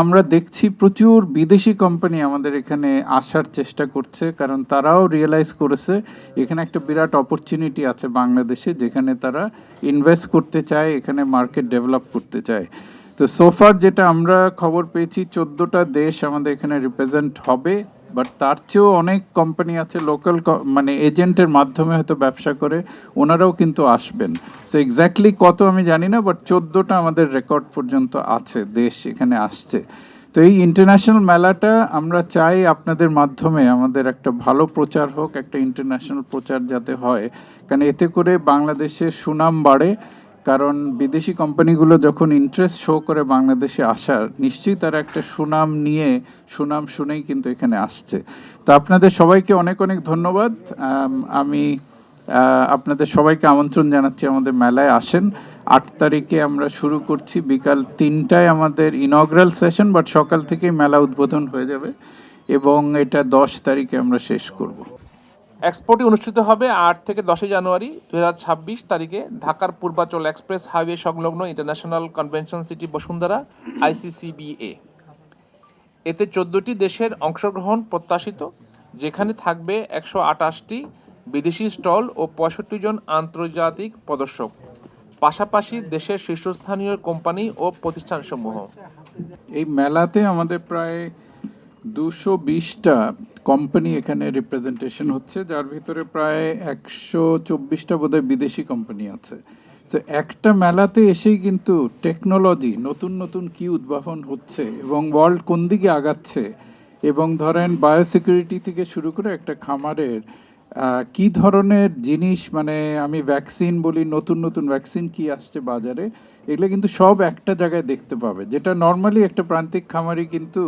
আমরা দেখছি প্রচুর বিদেশি কোম্পানি আমাদের এখানে আসার চেষ্টা করছে, কারণ তারাও রিয়েলাইজ করেছে, এখানে একটা বিরাট অপরচুনিটি আছে বাংলাদেশে, যেখানে তারা ইনভেস্ট করতে চায়, এখানে মার্কেট ডেভেলপ করতে চায়। তো সোফার যেটা আমরা খবর পেয়েছি, চোদ্দোটা দেশ আমাদের এখানে রিপ্রেজেন্ট হবে। বাট তার চেয়েও অনেক কোম্পানি আছে লোকাল মানে এজেন্টের মাধ্যমে হয়তো ব্যবসা করে, ওনারাও কিন্তু আসবেন। সো এক্স্যাক্টলি কত আমি জানি না বাট চোদ্দোটা আমাদের রেকর্ড পর্যন্ত আছে, দেশ এখানে আসছে। তো এই ইন্টারন্যাশনাল মেলাটা আমরা চাই আপনাদের মাধ্যমে আমাদের একটা ভালো প্রচার হোক, একটা ইন্টারন্যাশনাল প্রচার যাতে হয়। কারণ এতে করে বাংলাদেশের সুনাম বাড়ে কারণ বিদেশি কোম্পানিগুলো যখন ইন্টারেস্ট শো করে বাংলাদেশে আসার, নিশ্চয়ই তারা একটা সুনাম নিয়ে, সুনাম শুনেই কিন্তু এখানে আসছে। তো আপনাদের সবাইকে অনেক অনেক ধন্যবাদ। আমি আপনাদের সবাইকে আমন্ত্রণ জানাচ্ছি আমাদের মেলায় আসেন। আট তারিখে আমরা শুরু করছি বিকাল তিনটায় আমাদের ইনগ্রাল সেশন বাট সকাল থেকেই মেলা উদ্বোধন হয়ে যাবে এবং এটা দশ তারিখে আমরা শেষ করব। এক্সপোটি অনুষ্ঠিত হবে আট থেকে দশই জানুয়ারি দু হাজার ছাব্বিশ তারিখে ঢাকার পূর্বাচল এক্সপ্রেস হাইওয়ে সংলগ্ন ইন্টারন্যাশনাল কনভেনশন সিটি বসুন্ধরা আইসিসিবিএ এতে চোদ্দোটি দেশের অংশগ্রহণ প্রত্যাশিত, যেখানে থাকবে একশো আটাশটি বিদেশি স্টল ও পঁয়ষট্টি জন আন্তর্জাতিক প্রদর্শক। পাশাপাশি দেশের শীর্ষস্থানীয় কোম্পানি ও প্রতিষ্ঠানসমূহ। এই মেলাতে আমাদের প্রায় দুশো বিশটা কোম্পানি এখানে রিপ্রেজেন্টেশন হচ্ছে, যার ভিতরে প্রায় একশো চব্বিশটা বোধহয় বিদেশি কোম্পানি আছে। তো একটা মেলাতে এসেই কিন্তু টেকনোলজি নতুন নতুন কি উদ্ভাবন হচ্ছে এবং ওয়ার্ল্ড কোন দিকে আগাচ্ছে এবং ধরেন বায়োসিকিউরিটি থেকে শুরু করে একটা খামারের কি ধরনের জিনিস মানে আমি ভ্যাকসিন বলি, নতুন নতুন ভ্যাকসিন কি আসছে বাজারে, এগুলো কিন্তু সব একটা জায়গায় দেখতে পাবে। যেটা নর্মালি একটা প্রান্তিক খামারি কিন্তু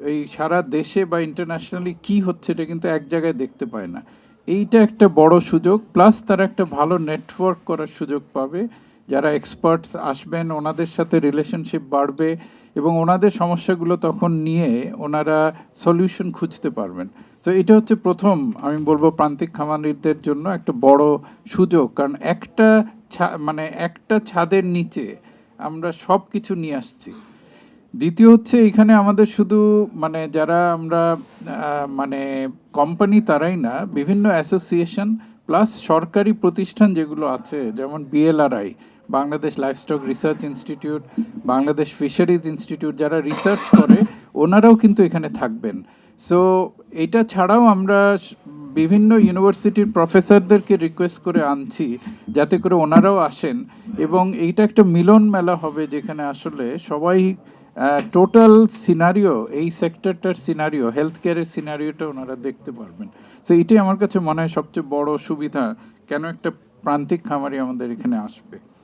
এই সারা দেশে বা ইন্টারন্যাশনালি কি হচ্ছে এটা কিন্তু এক জায়গায় দেখতে পায় না। এইটা একটা বড় সুযোগ প্লাস তারা একটা ভালো নেটওয়ার্ক করার সুযোগ পাবে। যারা এক্সপার্টস আসবেন, ওনাদের সাথে রিলেশনশিপ বাড়বে এবং ওনাদের সমস্যাগুলো তখন নিয়ে ওনারা সলিউশন খুঁজতে পারবেন। তো এটা হচ্ছে প্রথম, আমি বলব, প্রান্তিক খামারিদের জন্য একটা বড় সুযোগ। কারণ একটা মানে একটা ছাদের নিচে আমরা সব কিছু নিয়ে আসছি। দ্বিতীয় হচ্ছে এখানে আমাদের শুধু মানে যারা আমরা মানে কোম্পানি তারাই না, বিভিন্ন অ্যাসোসিয়েশন প্লাস সরকারি প্রতিষ্ঠান যেগুলো আছে, যেমন BLRI Bangladesh livestock research institute Bangladesh fisheries institute যারা রিসার্চ করে, ওনারাও কিন্তু এখানে থাকবেন। সো এটা ছাড়াও আমরা বিভিন্ন ইউনিভার্সিটির প্রফেসরদেরকে রিকোয়েস্ট করে আনছি, যাতে করে ওনারাও আসেন। এবং এইটা একটা মিলন মেলা হবে যেখানে আসলে সবাই টোটাল সিনারিও এই সেক্টরটার সিনারিও হেলথ কেয়ারের সিনারিওটা ওনারা দেখতে পারবেন। সো এটাই আমার কাছে মনে হয় সবচেয়ে বড় সুবিধা, কেন একটা প্রান্তিক খামারি আমাদের এখানে আসবে।